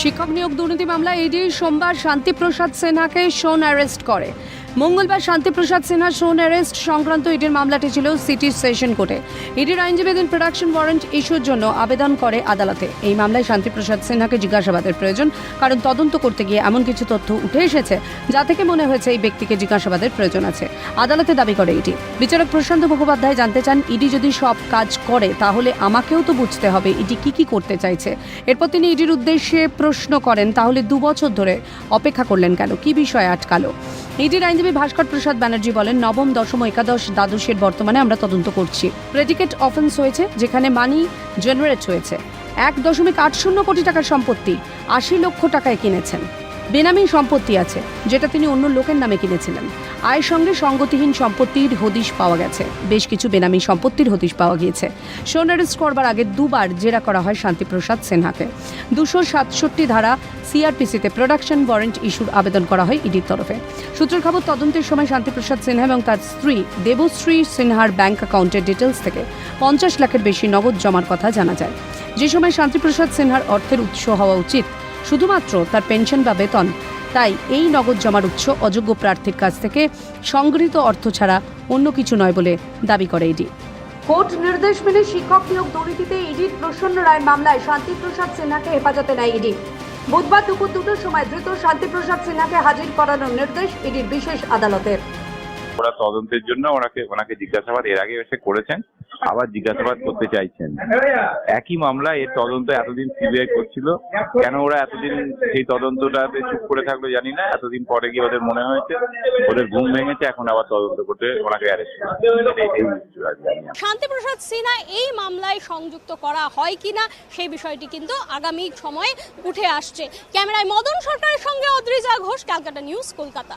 শিক্ষক নিয়োগ দুর্নীতি মামলায় ইডি সোমবার শান্তিপ্রসাদ সিনহাকে শোন অ্যারেস্ট করে। মঙ্গলবার শান্তিপ্রসাদ সিনহা শোন অ্যারেস্ট সংক্রান্ত ইডির মামলাটি ছিল সিটি সেশন কোর্টে। ইডির আইনজীবী দিন প্রোডাকশন ওয়ারেন্ট ইস্যুর জন্য আবেদন করে আদালতে। এই মামলায় শান্তিপ্রসাদ সিনহাকে জিজ্ঞাসাবাদের প্রয়োজন, কারণ তদন্ত করতে গিয়ে এমন কিছু তথ্য উঠে এসেছে যা থেকে মনে হয়েছে এই ব্যক্তিকে জিজ্ঞাসাবাদের প্রয়োজন আছে। আদালতে দাবি করে ইডি। বিচারক প্রশান্ত মুখোপাধ্যায় জানতে চান, ইডি যদি সব কাজ করে, তাহলে আমাকেও তো বুঝতে হবে ইডি কি কি করতে চাইছে। এরপর তিনি ইডির উদ্দেশ্যে প্রশ্ন করেন, তাহলে দু বছর ধরে অপেক্ষা করলেন কেন? কি বিষয়ে আটকালো? ইডির আইনজীবী ভাস্কর প্রসাদ ব্যানার্জি বলেন, নবম, দশম, একাদশ দ্বাদশের বর্তমানে আমরা তদন্ত করছি। প্রেডিকেট অফেন্স হয়েছে, যেখানে মানি জেনারেট হয়েছে। এক দশমিক আট শূন্য কোটি টাকার সম্পত্তি, আশি লক্ষ টাকায় কিনেছেন। বেনামি সম্পত্তি আছে, যেটা তিনি অন্য লোকের নামে কিনেছিলেন। আয়ের সঙ্গে সঙ্গতিহীন সম্পত্তির হদিশ পাওয়া গেছে। বেশ কিছু বেনামি সম্পত্তির হদিশ পাওয়া গিয়েছে। শোন অ্যারেস্ট করবার আগে দুবার জেরা করা হয় শান্তিপ্রসাদ সিনহাকে। দুশো সাতষট্টি ধারা সিআরপিসিতে প্রোডাকশন ওয়ারেন্ট ইস্যুর আবেদন করা হয় ইডির তরফে। সূত্রের খবর, তদন্তের সময় শান্তিপ্রসাদ সিনহা এবং তার স্ত্রী দেবশ্রী সিনহার ব্যাংক অ্যাকাউন্টের ডিটেলস থেকে পঞ্চাশ লাখের বেশি নগদ জমার কথা জানা যায়। যে সময় শান্তিপ্রসাদ সিনহার অর্থের উৎস হওয়া উচিত শুধুমাত্র তার পেনশন বা বেতন। তাই এই নগদ জমার উৎস অযোগ্য প্রার্থীর কাছ থেকে সংগৃহীত অর্থ ছাড়া অন্য কিছু নয় বলে দাবি করে ইডি কোর্ট নির্দেশ মেনে শিক্ষক নিয়োগ দুর্নীতিতে ইডির প্রসন্ন রায় মামলায় শান্তিপ্রসাদ সিনহাকে হেফাজতে নেয় ইডি। বুধবার দুপুর দুটোর সময় দ্রুত শান্তিপ্রসাদ সিনহাকে হাজির করানোর নির্দেশ ইডির বিশেষ আদালতের ওরা তদন্তের জন্য ওনাকে ওনাকে জিজ্ঞাসাবাদ এর আগে এসে করেছেন, আবার জিজ্ঞাসাবাদ করতে চাইছেন। একই মামলা এর তদন্ত এতদিন সিবিআই করছিল। কেন ওরা এতদিন সেই তদন্তটাতে চুপ করে থাকল জানি না, এতদিন পরে গিয়ে ওদের মনে হয়েছে, ওদের ঘুম ভেঙেছে, এখন আবার তদন্ত করতে ওনাকে। শান্তিপ্রসাদ সিনহা এই মামলায় সংযুক্ত করা হয় কিনা, সেই বিষয়টি কিন্তু আগামী সময়ে উঠে আসছে। ক্যামেরায় মদন সরকারের সঙ্গে অদ্রিজা ঘোষ, ক্যালকাটা নিউজ, কলকাতা।